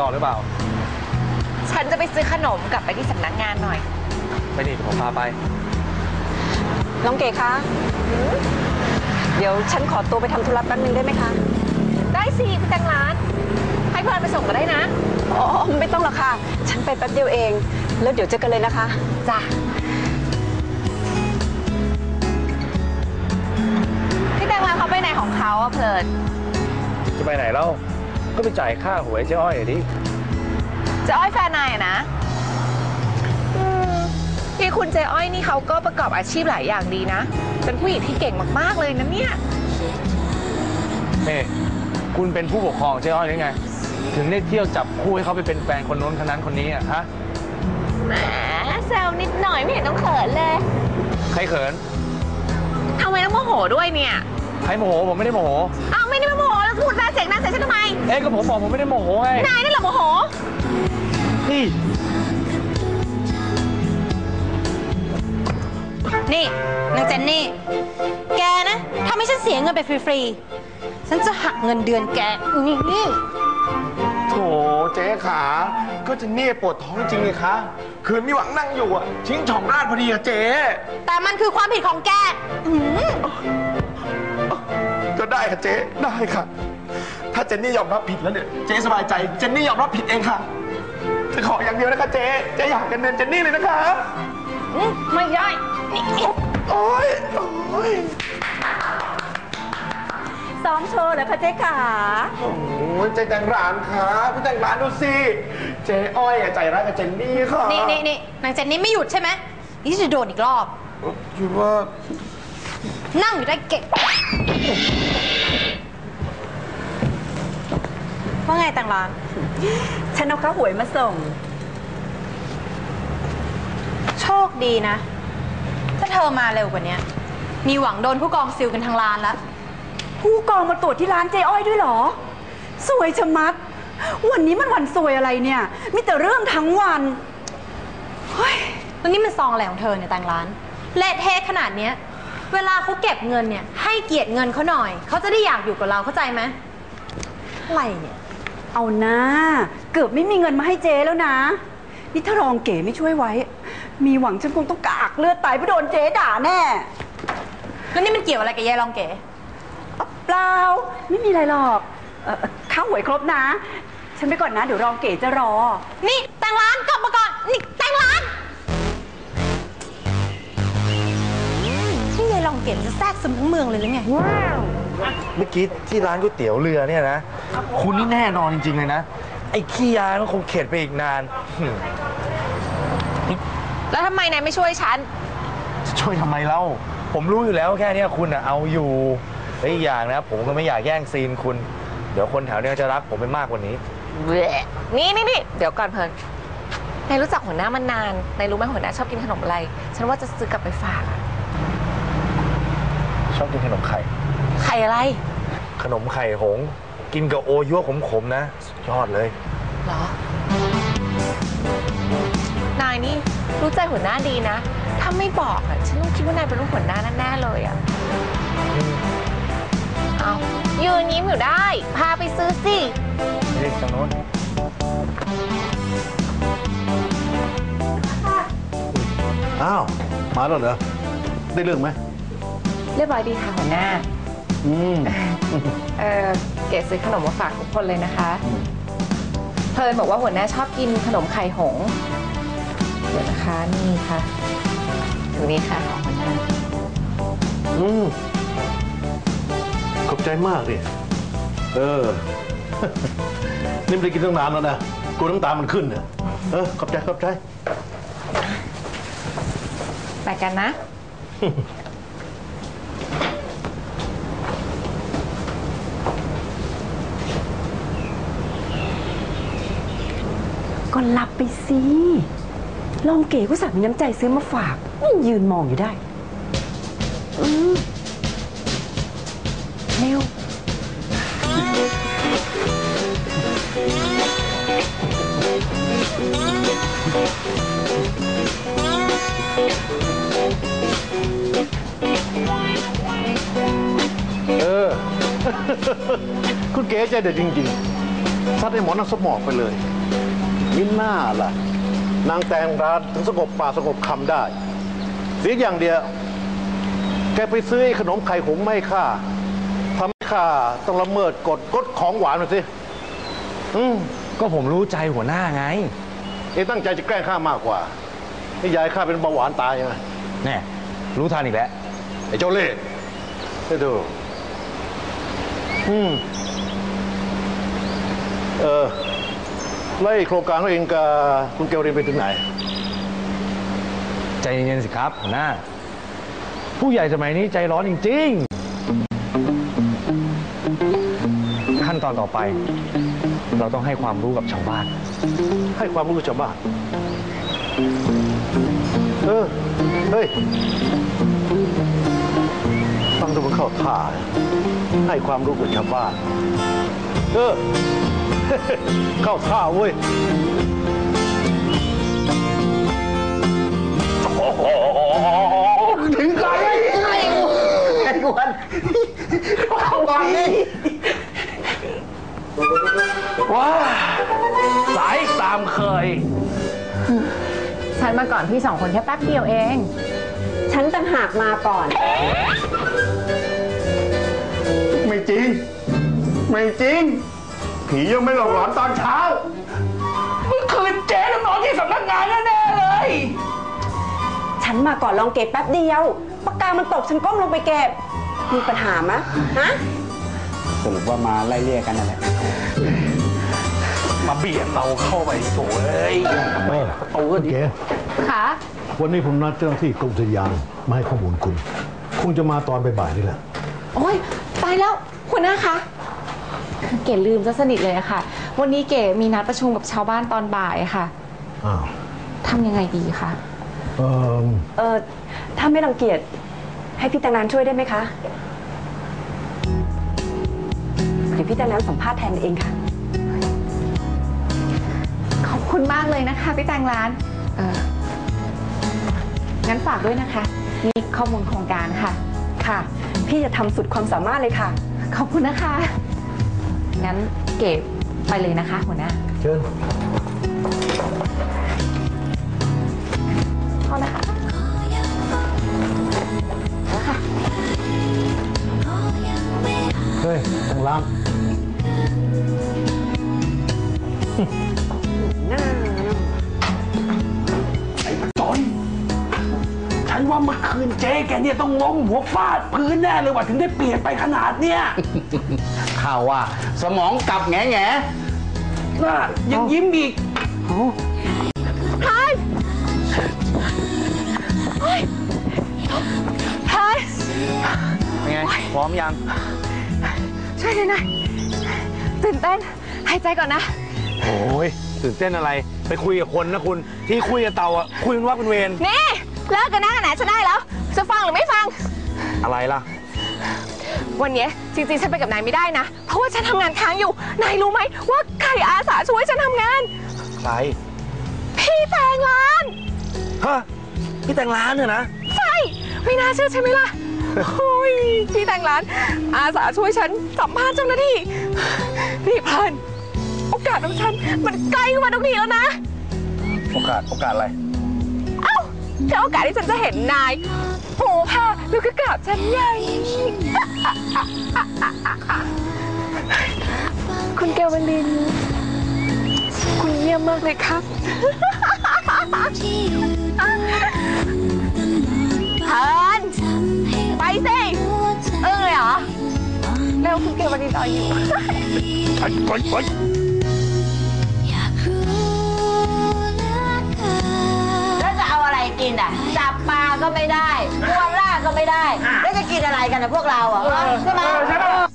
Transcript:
ต่อหรือเปล่า ฉันจะไปซื้อขนมกลับไปที่สำนักงานหน่อย ไปดิเดี๋ยวผมพาไป น้องเก๋คะ เดี๋ยวฉันขอตัวไปทำธุระแป๊บนึงได้ไหมคะ ได้สิพี่แตงร้าน ให้เพื่อนไปส่งก็ได้นะ อ๋อ ไม่ต้องหรอกค่ะ ฉันไปแป๊บเดียวเอง แล้วเดี๋ยวเจอกันเลยนะคะ จ้ะ พี่แตงร้านเขาไปไหนของเขาอะเพลินจะไปไหนเล่า ก็ไปจ่ายค่าหวยเจ๊อ้อยอะดิเจ๊อ้อยแฟนนายอะนะอืมพี่คุณเจ๊อ้อยนี่เขาก็ประกอบอาชีพหลายอย่างดีนะ เป็นผู้หญิงที่เก่งมากๆเลยนะเนี่ย นี่คุณเป็นผู้ปกครองเจ๊อ้อยหรือไง ถึงได้เที่ยวจับคู่ให้เขาไปเป็นแฟนคนโน้นคนนั้นคนนี้อะฮะแหมแซวนิดหน่อยไม่เห็นต้องเขินเลยใครเขินทำไมต้องโมโหด้วยเนี่ย ใครโมโหผมไม่ได้โมโห อ้าวไม่ได้โมโหแล้ว พูดแรงเสียงดังใส่ฉันทำไม เอ๊ะก็ผมบอกผมไม่ได้โมโหไงนายนี่แหละโมโห นี่ นี่นางเจนนี่ แกนะทำให้ฉันเสียเงินไปฟรีๆ ฉันจะหักเงินเดือนแก นี่ โถเจ๊ขา ก็เจะเนี่ยปวดท้องจริงเลยคะ คืนมีหวังนั่งอยู่อะ ชิงช่องราดพอดีอะเจ๊ แต่มันคือความผิดของแกอื้อหือ ก็ได้ค่ะเจ๊ได้ค่ะ ถ้าเจนนี่ยอมรับผิดแล้วเนี่ยเจ๊สบายใจเจนนี่ยอมรับผิดเองค่ะจะขออย่างเดียวนะคะเจ๊เจ๊อยากกันเดินเจนนี่เลยนะคะไม่ได้โอ๊ยโอ๊ยซ้อมโชว์เหรอคะเจ๊ขาโอ้ยเจ๊แต่งร้านค่ะพี่แต่งร้านดูสิเจ๊อ้อยอะใจร้ายกับเจนนี่ค่ะนี่นี่นี่นางเจนนี่ไม่หยุดใช่ไหมนี่จะโดนอีกรอบคิดว่า นั่งอยู่ได้เก่งว่าไงต่างร้าน ฉันเอาข้าวหวยมาส่ง โชคดีนะ ถ้าเธอมาเร็วกว่านี้มีหวังโดนผู้กองซิลกันทางร้านแล้ว ผู้กองมาตรวจที่ร้านเจ๊อ้อยด้วยเหรอ สวยชะมัด วันนี้มันวันสวยอะไรเนี่ย มีแต่เรื่องทั้งวัน เฮ้ยแล้วนี่มันซองอะไรของเธอเนี่ยแต่งร้าน เละเทะขนาดเนี้ย เวลาเขาเก็บเงินเนี่ย ให้เกียรติเงินเขาหน่อย เขาจะได้อยากอยู่กับเราเข้าใจไหมอะไรเนี่ย เอานะเกือบไม่มีเงินมาให้เจ๊แล้วนะ นี่ถ้ารองเก๋ไม่ช่วยไว้ มีหวังฉันคงต้องกากเลือดตายเพราะโดนเจ๊ด่าแน่แล้วนี่มันเกี่ยวอะไรกับยายรองเก๋เปล่าไม่มีอะไรหรอกเอ่อข้าวหวยครบนะ ฉันไปก่อนนะ เดี๋ยวรองเก๋จะรอ นี่แต่งร้านกลับมาก่อนนี่แต่ งร้านนี่ยายรองเก๋มันจะแทรกซึมทั้งเมืองเลยหรือไง เมื่อกี้ที่ร้านก๋วยเตี๋ยวเรือเนี่ยนะ คุณนี่แน่นอนจริง ๆ เลยนะ ไอ้ขี้ยามันคงเข็ดไปอีกนานหึแล้วทำไมนายไม่ช่วยฉัน จะช่วยทำไมเล่า ผมรู้อยู่แล้วแค่เนี้ยคุณอะเอาอยู่และอีกอย่างนะผมก็ไม่อยากแย่งซีนคุณ เดี๋ยวคนแถวเนี้ยจะรักผมไปมากกว่านี้นี่นี่นี่เดี๋ยวก่อนเพลินนายรู้จักหัวหน้ามานานนายรู้ไหมหัวหน้าชอบกินขนมอะไร ฉันว่าจะซื้อกลับไปฝากอะ ชอบกินขนมไข่ ไข่อะไร ขนมไข่หงส์กินกับโอยั่วขมๆนะสุดยอดเลย เหรอ นายนี่รู้ใจหัวหน้าดีนะ ถ้าไม่บอกอะฉันต้องคิดว่านายเป็นลูกหัวหน้าแน่ๆเลยอะเอายืนยิ้มอยู่ได้ พาไปซื้อสิ เรียกจังโน้นอ้าว มาแล้วเหรอ ได้เรื่องไหม เรียบร้อยดีค่ะหัวหน้า อืมเออเกดซื้อขนมมาฝากทุกคนเลยนะคะ เพลินบอกว่าหัวหน้าชอบกินขนมไข่หงส์เดี๋ยวนะคะนี่ค่ะถึงนี้ค่ะของหัวหน้าอืมขอบใจมากดิเออ นี่ไม่ได้กินตั้งนานแล้วนะกลัวน้ำตาลมันขึ้นเนี่ยเออขอบใจขอบใจไปกันนะ ก็รับไปสิรองเก๋ก็สั่งมีน้ำใจซื้อมาฝากนี่ยืนมองอยู่ได้ อืมเร็วเออ คุณเก๋ใจเด็ดจริงๆซัดให้หมอนั่งสมองไปเลย มิน่าล่ะ นางแตงร้านถึงสงบปากสงบคำได้ เสียอย่างเดียว แกไปซื้อไอ้ขนมไข่หงส์ไม่ข้าทำให้ข้าต้องละเมิดกฎกฎของหวานหน่อยสิอืมก็ผมรู้ใจหัวหน้าไง เอ็งตั้งใจจะแกล้งข้ามากกว่าให้ยายข้าเป็นเบาหวานตายไงแน่รู้ทันอีกแล้วไอ้เจ้าเล่ห์ให้ดูอืมเออ แล้วไอ้โครงการของเองกับคุณเกลเรียนไปถึงไหน ใจเย็นๆสิครับหัวหน้า ผู้ใหญ่สมัยนี้ใจร้อนจริง ๆ ขั้นตอนต่อไป เราต้องให้ความรู้กับชาวบ้าน ให้ความรู้กับชาวบ้าน เออ เฮ้ยฟังดูมันเข้าท่านะให้ความรู้กับชาวบ้าน เออ เข้าท่าเว้ยถึงก่อนเลยไอ้ไอ้วันเอาก่อนนี่ว้าสายตามเคย ฉันมาก่อนพี่สองคนแค่แป๊บเดียวเอง ฉันต่างหากมาก่อน ไม่จริง ไม่จริง ผียังไม่หลอกหลอนตอนเช้า เมื่อคืนเจ๊ต้องนอนที่สำนักงานแน่ๆเลย ฉันมาก่อนลองเก็บแป๊บเดียวปากกามันตกฉันก้มลงไปเก็บ มีปัญหามะฮะ สรุปว่ามาไล่เลี่ยกันนั่นแหละมาเบียดเราเข้าไปโถเอ้ยเออเอาเก๋ค่ะ วันนี้ผมนัดเจ้าหน้าที่กรมอุทยานมาให้ข้อมูลคุณ คงจะมาตอนบ่ายๆนี่แหละ โอ้ยตายแล้วหัวหน้าคะ เก๋ลืมซะสนิทเลยอะค่ะ วันนี้เก๋มีนัดประชุมกับชาวบ้านตอนบ่ายอะค่ะอ้าวทำยังไงดีคะเออเออถ้าไม่รังเกียจให้พี่ตังนานช่วยได้ไหมคะ เดี๋ยวพี่ตังนานสัมภาษณ์แทนเองค่ะ ขอบคุณมากเลยนะคะพี่แตงร้านเอองั้นฝากด้วยนะคะนี่ข้อมูลโครงการค่ะ ค่ะ พี่จะทำสุดความสามารถเลยค่ะ ขอบคุณนะคะ งั้นเก๋ไปเลยนะคะ หัวหน้าเชิญเอานะคะเฮ้ยทางร้าน คืนเจ๊แกเนี่ยต้องล้มหัวฟาดพื้นแน่เลยว่าถึงได้เปลี่ยนไปขนาดเนี้ยข่าวว่า สมองกลับแง่แง่น่ะยังยิ้มอีกเป็นไง พร้อมยัง ช่วยหน่อยนะตื่นเต้น หายใจก่อนนะ โอ้ยตื่นเต้นอะไร ไปคุยกับคนนะคุณ ที่คุยกับเต่าอะคุยเป็นว่าเป็นเวรนี่ เลิกกันหน้ากันไหนฉันได้แล้ว จะฟังหรือไม่ฟัง อะไรล่ะ วันเนี้ยจริงๆ ฉันไปกับนายไม่ได้นะ เพราะว่าฉันทำงานค้างอยู่ นายรู้ไหมว่าใครอาสาช่วยฉันทำงาน ใคร พี่แตงร้าน ฮะ พี่แต่งร้านเนี่ยนะ ใช่ ไม่น่าเชื่อใช่ไหมล่ะ โอ้ยพี่แตงร้าน อาสาช่วยฉันสัมภาษณ์เจ้าหน้าที่ นี่พัน โอกาสของฉันมันใกล้เข้ามาทุกทีแล้วนะ โอกาส โอกาสอะไรเอ้าโอกาสที่ฉันจะเห็นนายโอ้ค่ะแล้วก็กราบฉันใหญ่คุณเกวันลิน คุณเยี่ยมมากเลยครับเฮินไปสิเออเลยเหรอแล้วคุณเกวันลินรออยู่ ไปไปไป นอะจับปลาก็ไม่ได้พวงล่าก็ไม่ได้ แล้วจะกินอะไรกันนะพวกเราอะใช่ไหมใช่